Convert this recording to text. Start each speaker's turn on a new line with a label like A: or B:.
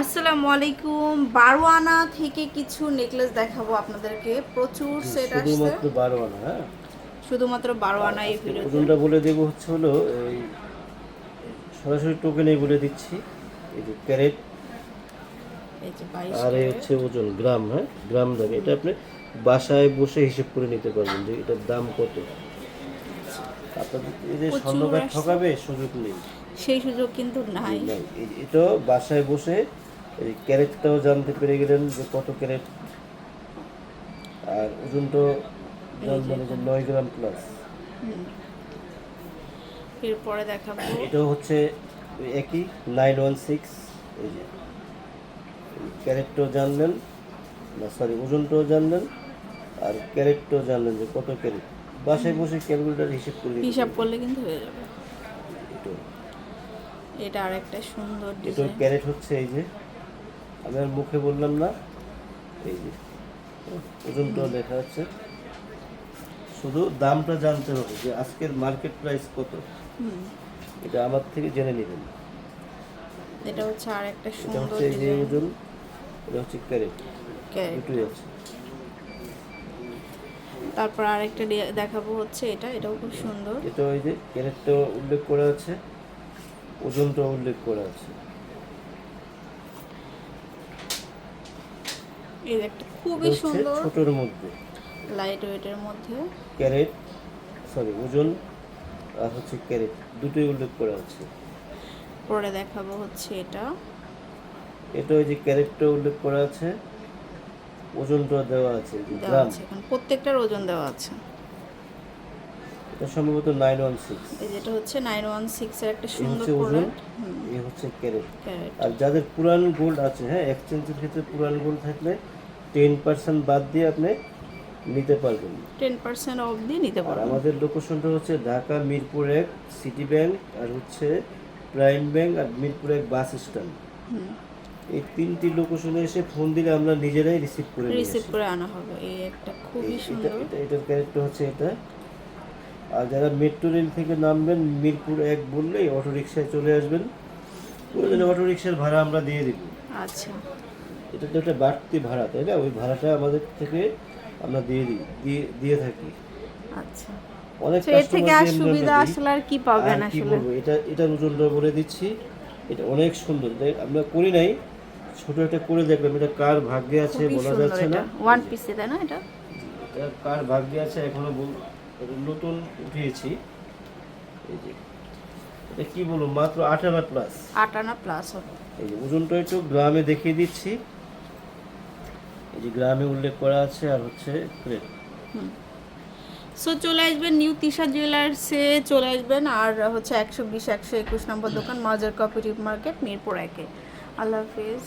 A: আসসালামু আলাইকুম। বারো আনা থেকে কিছু নেকলেস দেখাবো আপনাদেরকে। প্রচুর সেট আসছে।
B: শুধুমাত্র বারো হ্যাঁ?
A: শুধুমাত্র বারো আনা এই ভিডিওতে।
B: ওজনটা বলে দেবো হচ্ছে হলো এই সরাসরি টোকেনেই বলে দিচ্ছি। এই যে ক্যারেট। আর এই হচ্ছে ওজন গ্রাম হ্যাঁ? গ্রাম দাম। এটা আপনি বাসায় বসে হিসেব করে নিতে পারবেন যে এটার দাম কত। আপনাদের স্বর্ণকার ঠকাবে সুযোগ নেই।
A: সেই সুযোগ কিন্তু নাই।
B: এই- এটা বাসায় বসে এই ক্যারেটটাও জানতে পেরে গেলেন যে কত ক্যারেট। আর জানবেন যে নয় গ্রাম প্লাস
A: এরপরে দেখাবো।
B: এটা হচ্ছে একই নাইন ওয়ান সিক্স এই যে ক্যারেটটাও জানলেন। না সরি ওজনটাও জানলেন। আর ক্যারেটটাও জানলেন যে কত ক্যারেট। বাসায় বসে ক্যালকুলেটার হিসেব করলে
A: হিসাব করলে কিন্তু হয়ে যাবে। এটা আরেকটা সুন্দর ডিজাইন
B: ক্যারেট হচ্ছে এই যে। আমি আর মুখে বললাম না। এই যে ওজনটাও লেখা আছে শুধু দামটা জানতে হবে যে আজকের মার্কেট প্রাইস কত। এটা আমার থেকে জেনে নেবেন।
A: এটা হচ্ছে আরেকটা
B: এটা
A: সুন্দর
B: হচ্ছে এই যে
A: ডিজাইন
B: ওজন এটা হচ্ছে ক্যারেট
A: ক্যারেট
B: দুটোই আছে।
A: তারপর আরেকটা দেখাবো হচ্ছে এটা এটাও খুব সুন্দর।
B: এটা ওই যে ক্যারেটটা উল্লেখ করা আছে ওজনটা উল্লেখ করা আছে।
A: এই যে একটা খুবই সুন্দর
B: ছোটোর মধ্যে।
A: লাইট ওয়েটের মধ্যে।
B: ক্যারেট সরি ওজন আর হচ্ছে ক্যারেট দুটোই উল্লেখ করা আছে।
A: পরে দেখাবো হচ্ছে এটা।
B: এটা ওই যে ক্যারেটটা উল্লেখ করা আছে। ওজনটা দেওয়া আছে
A: দেওয়া আছে এখানে। প্রত্যেকটার ওজন দেওয়া আছে।
B: এটা সম্ভবত নাইন ওয়ান সিক্স।
A: এই যেটা হচ্ছে নাইন ওয়ান সিক্স এর একটা সুন্দর
B: ওজন
A: প্রোডাক্ট
B: এই হচ্ছে ক্যারেট। আর যাদের পুরান গোল্ড আছে হ্যাঁ এক্সচেঞ্জের ক্ষেত্রে পুরান গোল্ড থাকলে টেন পার্সেন্ট বাদ দিয়ে আপনি নিতে পারবেন।
A: টেন পার্সেন্ট অফ দিয়ে নিতে পারবেন।
B: আমাদের লোকেশনটা হচ্ছে ঢাকা মিরপুর এক সিটি ব্যাংক আর হচ্ছে প্রাইম ব্যাংক আর মিরপুর এক বাস স্ট্যান্ড।
A: হুম।
B: এই তিনটি লোকেশনে এসে ফোন দিলে আমরা নিজেরাই রিসিভ করে
A: রিসিভ করে আনা হবে। এই একটা খুবই সুন্দর।
B: এটা এটার ক্যারেক্টার হচ্ছে এটা। আর যারা মেট্রো রেল থেকে নামবেন মিরপুর এক বললেই অটো রিক্সায় চলে আসবেন। প্রয়োজনে অটো রিক্সার ভাড়া আমরা দিয়ে দিব।
A: আচ্ছা।
B: এটা তো একটা বাড়তি ভাড়া তাই না? ওই ভাড়াটা আমাদের থেকে আমরা দিয়ে দিই দিয়ে দিয়ে থাকি।
A: আচ্ছা।
B: অনেক
A: তো থেকে আর সুবিধা আসলে আর কি পাবেন আসলে?
B: এটা এটার ওজনটা বলে দিচ্ছি। এটা অনেক সুন্দর। আমরা করি নাই ছোট একটা করে দেখলাম এটা কার ভাগ্যে আছে বলা যাচ্ছে না।
A: ওয়ান পিসে তাই না এটা?
B: এটা কার ভাগ্যে আছে এখনও নতুন উঠিয়েছি। এই যে এটা কি বলব মাত্র আট আনা প্লাস
A: আট আনা প্লাস হবে
B: এই যে ওজনটা একটু গ্রামে দেখিয়ে দিচ্ছি। এই যে গ্রামে উল্লেখ করা আছে আর হচ্ছে ক্রেট
A: সো চলে আসবেন নিউ তিশা জুয়েলার্সে চলে আসবেন আর হচ্ছে একশো বিশ একশো একুশ নম্বর দোকান মাজার কপারেটিভ মার্কেট মিরপুর একে। আল্লাহ হাফিজ।